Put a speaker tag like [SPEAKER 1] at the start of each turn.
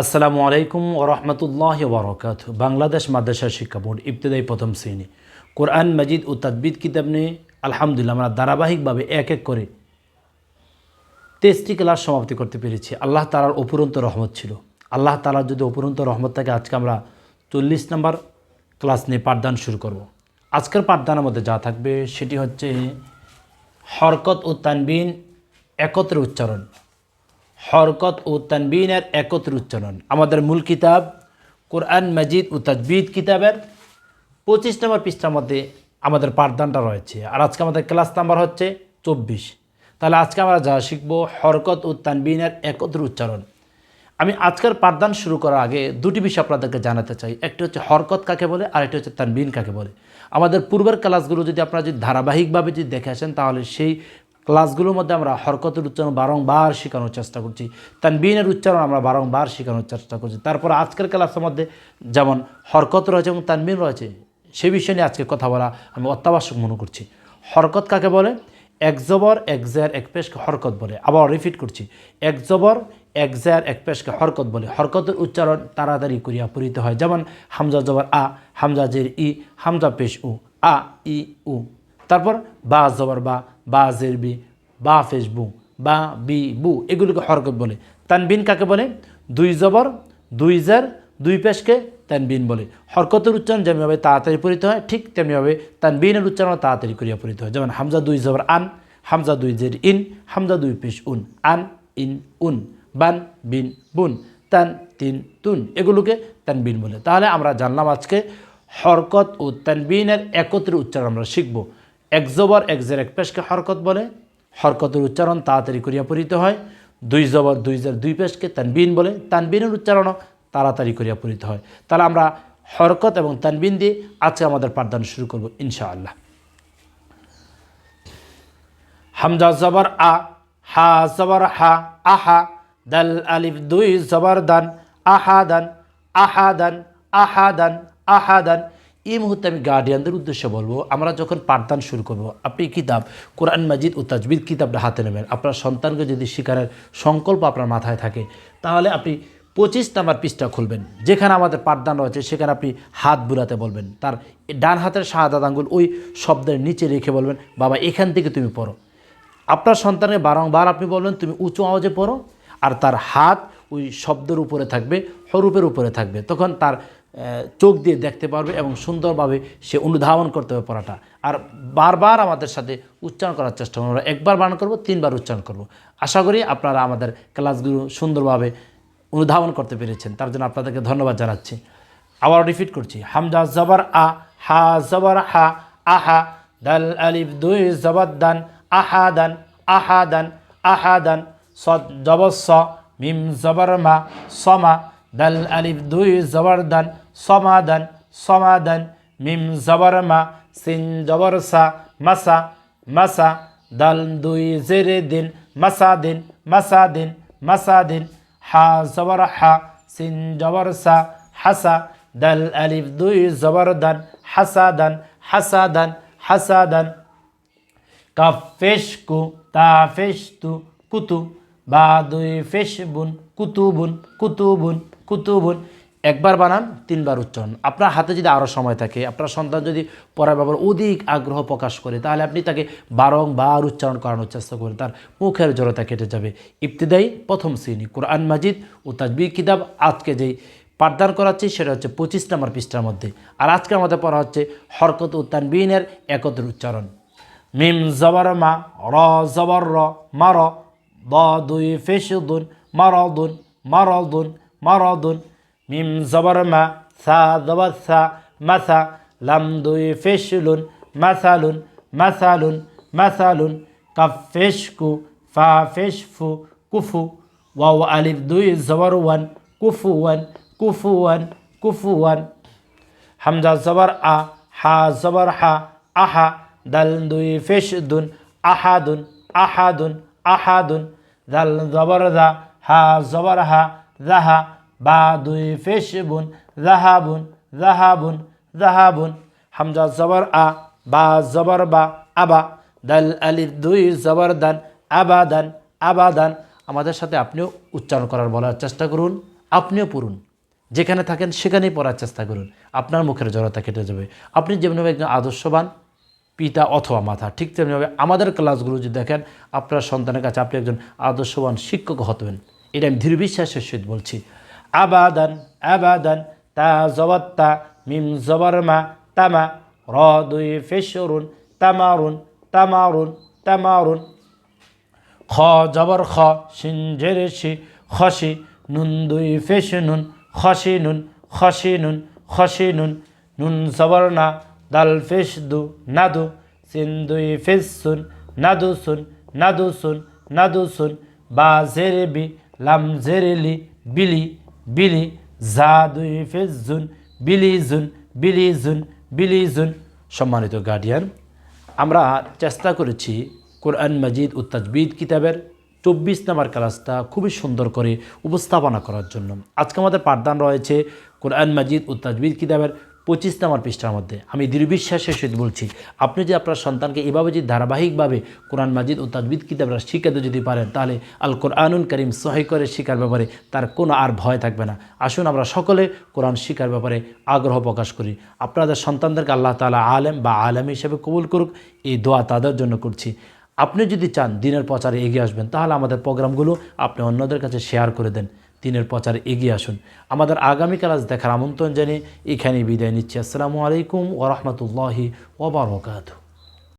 [SPEAKER 1] আসসালামু আলাইকুম ওরহমতুল্লাহ বরকাত বাংলাদেশ মাদ্রাসা শিক্ষা বোর্ড, ইবতদায়ী প্রথম শ্রেণি। কোরআন, মজিদ ও তদবিদ কিতাব নিয়ে আলহামদুলিল্লাহ আমরা ধারাবাহিকভাবে এক এক করে তেইশটি ক্লাস সমাপ্তি করতে পেরেছি। আল্লাহ তালার অপুরন্ত রহমত ছিল। আল্লাহ তালার যদি অপুরন্ত রহমত থাকে, আজকে আমরা চল্লিশ নম্বর ক্লাস নিয়ে পাঠদান শুরু করব। আজকের পাঠদানের মধ্যে যা থাকবে, সেটি হচ্ছে হরকত ও তানবিন একত্রে উচ্চারণ। হরকত ও তানবিনের একত্র উচ্চারণ। আমাদের মূল কিতাব, কোরআন মজিদ ও তাজবিদ কিতাবের পঁচিশ নম্বর পৃষ্ঠার মধ্যে আমাদের পাঠদানটা রয়েছে। আর আজকে আমাদের ক্লাস নাম্বার হচ্ছে চব্বিশ। তাহলে আজকে আমরা যা শিখব, হরকত ও তানবিনের একত্র উচ্চারণ। আমি আজকের পাঠদান শুরু করার আগে দুটি বিষয় আপনাদেরকে জানাতে চাই। একটি হচ্ছে হরকত কাকে বলে, আর একটি হচ্ছে তানবিন কাকে বলে। আমাদের পূর্বের ক্লাসগুলো যদি আপনারা যদি ধারাবাহিকভাবে যদি দেখে আসেন, তাহলে সেই ক্লাসগুলোর মধ্যে আমরা হরকতের উচ্চারণ বারংবার শেখানোর চেষ্টা করছি তানবিনের উচ্চারণ আমরা বারংবার শেখানোর চেষ্টা করছি। তারপর আজকের ক্লাসের মধ্যে যেমন হরকত রয়েছে এবং তানবিন রয়েছে, সে বিষয় নিয়ে আজকে কথা বলা আমি অত্যাবশ্যক মনে করছি। হরকত কাকে বলে? এক জবর, এক জের, এক পেশকে হরকত বলে। আবার রিপিট করছি। এক জবর, এক জের, এক পেশকে হরকত বলে। হরকতের উচ্চারণ তাড়াতাড়ি করিয়া পড়িতে হয়। যেমন হামজা জবর আ, হামজা জের ই, হামজা পেশ উ, আ, ই, উ। তারপর বা জবর বা বা জের বি বা ফেস বু বা বি এগুলোকে হরকত বলে। তানবিন কাকে বলে? দুই জবর, দুই জের, দুই পেশকে তানবিন বলে। হরকতের উচ্চারণ যেমনিভাবে তাড়াতাড়ি পড়িতে হয়, ঠিক তেমনিভাবে তানবিনের উচ্চারণ তাড়াতাড়ি করিয়া পড়িতে হয়। যেমন হামজা দুই জবর, আন, হামজা দুই জের, ইন, হামজা দুই পেশ, উন, আন, ইন, উন, বান, বিন, বুন, তান, তিন, তুন, এগুলোকে তানবিন বলে। তাহলে আমরা জানলাম আজকে হরকত ও তানবিনের একত্রে উচ্চারণ আমরা শিখব। এক জবর এক জের এক পেশকে হরকত বলে, হরকতের উচ্চারণ তাড়াতাড়ি করিয়া পড়িতে হয়। দুই জবর দুই জের দুই পেশকে তানবিন বলে, তানবিনের উচ্চারণও তাড়াতাড়ি করিয়া পড়িতে হয়। তাহলে আমরা হরকত এবং তানবিন দিয়ে আজকে আমাদের পাঠদান শুরু করব ইনশাআল্লাহ। হামজা জবর আ, হা জবর হা, আহা, দাল আলিফ দুই জবর দান, আহা দান আহা দান আহা দান আহাদান আহাদান এই মুহূর্তে আমি গার্ডিয়ানদের উদ্দেশ্যে বলব, আমরা যখন পাঠদান শুরু করব, আপনি কিতাব, কোরআন মাজিদ ও তাজবিদ কিতাবটা হাতে নেবেন। আপনার সন্তানকে যদি শিকারের সংকল্প আপনার মাথায় থাকে, তাহলে আপনি পঁচিশ নাম্বার পৃষ্ঠা খুলবেন। যেখানে আমাদের পাঠদান রয়েছে, সেখানে আপনি হাত বুলাতে বলবেন। তার ডান হাতের শাহাদাত আঙ্গুল ওই শব্দের নিচে রেখে বলবেন, বাবা, এখান থেকে তুমি পড়ো। আপনার সন্তানের বারংবার আপনি বলবেন, তুমি উঁচু আওয়াজে পড়ো। আর তার হাত ওই শব্দের উপরে থাকবে, হরূপের উপরে থাকবে। তখন তার চোখ দিয়ে দেখতে পারবে এবং সুন্দরভাবে সে অনুধাবন করতে হবে পড়াটা। আর বারবার আমাদের সাথে উচ্চারণ করার চেষ্টা করব আমরা একবার বানান করব, তিনবার উচ্চারণ করব। আশা করি আপনারা আমাদের ক্লাসগুলো সুন্দরভাবে অনুধাবন করতে পেরেছেন। তার জন্য আপনাদেরকে ধন্যবাদ জানাচ্ছি। আবার রিপিট করছি। হামজা জবর আ, হা জবর হা, আহা, দাল আলিফ দুই জবর দান, আহা দান আহা দান আহা দান সদ জবর স, মিম জবর মা সমা দাল আলিফ দুই জবর দান সমাদান সমাদান, মিম জবর মা সিন জবর সা মাসা মাসা, দাল দুই জেরে দিন, মাসা দিন মাসা দিন মাসা দিন, হা জবর হা, সিন জবর সা হাসা, দাল আলিফ দুই জবর দান হাসাদান হাসাদান হাসাদান কাফেশকু তাফেশতু কুতু, বা দুই ফেশবুন কুতুবুন কুতুবুন কুতুবুন একবার বানান, তিনবার উচ্চারণ। আপনার হাতে যদি আরও সময় থাকে, আপনার সন্তান যদি পড়ার ব্যাপারে অধিক আগ্রহ প্রকাশ করে, তাহলে আপনি তাকে বারংবার উচ্চারণ করানোর চেষ্টা করেন তার মুখের জড়তা কেটে যাবে। ইবতিদায়ী প্রথম শ্রেণি, কোরআন মাজিদ ও তাজবি কিতাব আজকে যেই পাঠদান করাচ্ছি, সেটা হচ্ছে পঁচিশ নম্বর পৃষ্ঠার মধ্যে। আর আজকে আমাদের পড়া হচ্ছে হরকত ও তানবিনের একত্র উচ্চারণ। মিম জবর মা, র জবর র, মার, দ দুই ফেসুদুন, মারদুন মারদুন মারদুন মিম জবর মা, সা জবর সা মাসা লাম দুই ফেসুলুন মাসালুন মাসালুন মাসালুন কাফ ফেশকু, ফা ফেশফু, কুফু, ওয়াও আলিফ দুই জবর ওয়ান, কুফু ওয়ান কুফু ওয়ান কুফু ওয়ান। হামজা জবর আ, হা জবর হা, আহা, দাল দুই ফেশ দুন আহাদুন আহাদুন আহাদুন। দাল জবর দা, হা জবর হা জাহা বা দুই ফেশ বুন জাহাবুন জাহাবুন জাহাবুন। হামজা জবর আ, বা জবর বা, আবা। দাল আলিফ দুই, জবর দান আবাদান আবাদান আমাদের সাথে আপনিও উচ্চারণ করার বলার চেষ্টা করুন, আপনিও পড়ুন। যেখানে থাকেন সেখানেই পড়ার চেষ্টা করুন। আপনার মুখের জড়তা কেটে যাবে। আপনি যেমনিভাবে একজন আদর্শবান, পিতা অথবা মাথা ঠিক তেমনিভাবে আমাদের ক্লাসগুলো যদি দেখেন, আপনার সন্তানের কাছে আপনি একজন আদর্শবান শিক্ষক হতেন। এটা আমি দৃঢ় বিশ্বাসের সহিত বলছি। আবাদান আবাদান, তা জবাত্তা, মিম জবরমা, তামা র দুই ফেসরুন তামারুন তামারুন তামারুন। খ জবর খ সিন জেরে সি খসি, নুন দুই ফেস নুন, খসি নুন খসি নুন খসি নুন। নুন জবর না, দাল ফেস দু, নাদু। সিন দুই ফেস সুন, নাদু সুন নাদু সুন নাদু সুন। বা জেরে বি, লাম জেরে লি, বিলি। বিলি জুন বিলি জুন বিলি জুন সম্মানিত গার্ডিয়ান আমরা চেষ্টা করেছি কোরআন মজিদ ও তাজবিদ কিতাবের চব্বিশ নাম্বার ক্লাসটা খুবই সুন্দর করে উপস্থাপনা করার জন্য। আজকে আমাদের পাঠদান রয়েছে কোরআন মাজিদ ও তাজবিদ কিতাবের পঁচিশ নাম্বার পৃষ্ঠার মধ্যে। আমি দৃঢ়বিশ্বাসের সহিত বলছি, আপনি যে আপনার সন্তানকে এভাবে যদি ধারাবাহিকভাবে কোরআন মাজিদ ও তাজবিদ কিতাবরা শিখাতে যদি পারেন, তাহলে আল কোরআনুল করিম সহি করে শিকার ব্যাপারে তার কোনো আর ভয় থাকবে না। আসুন আমরা সকলে কোরআন শিকার ব্যাপারে আগ্রহ প্রকাশ করি। আপনাদের সন্তানদেরকে আল্লাহ তালা আলেম বা আলেম হিসেবে কবুল করুক, এই দোয়া তাদের জন্য করছি। আপনি যদি চান দিনের প্রচারে এগিয়ে আসবেন, তাহলে আমাদের প্রোগ্রামগুলো আপনি অন্যদের কাছে শেয়ার করে দেন। দিনের প্রচার এগিয়ে আসুন। আমাদের আগামী আজ দেখার আমন্ত্রণ জানিয়ে এখানে বিদায় নিচ্ছি। আসসালামু আলাইকুম ওরহমতুল্লাহি ওবরকাতু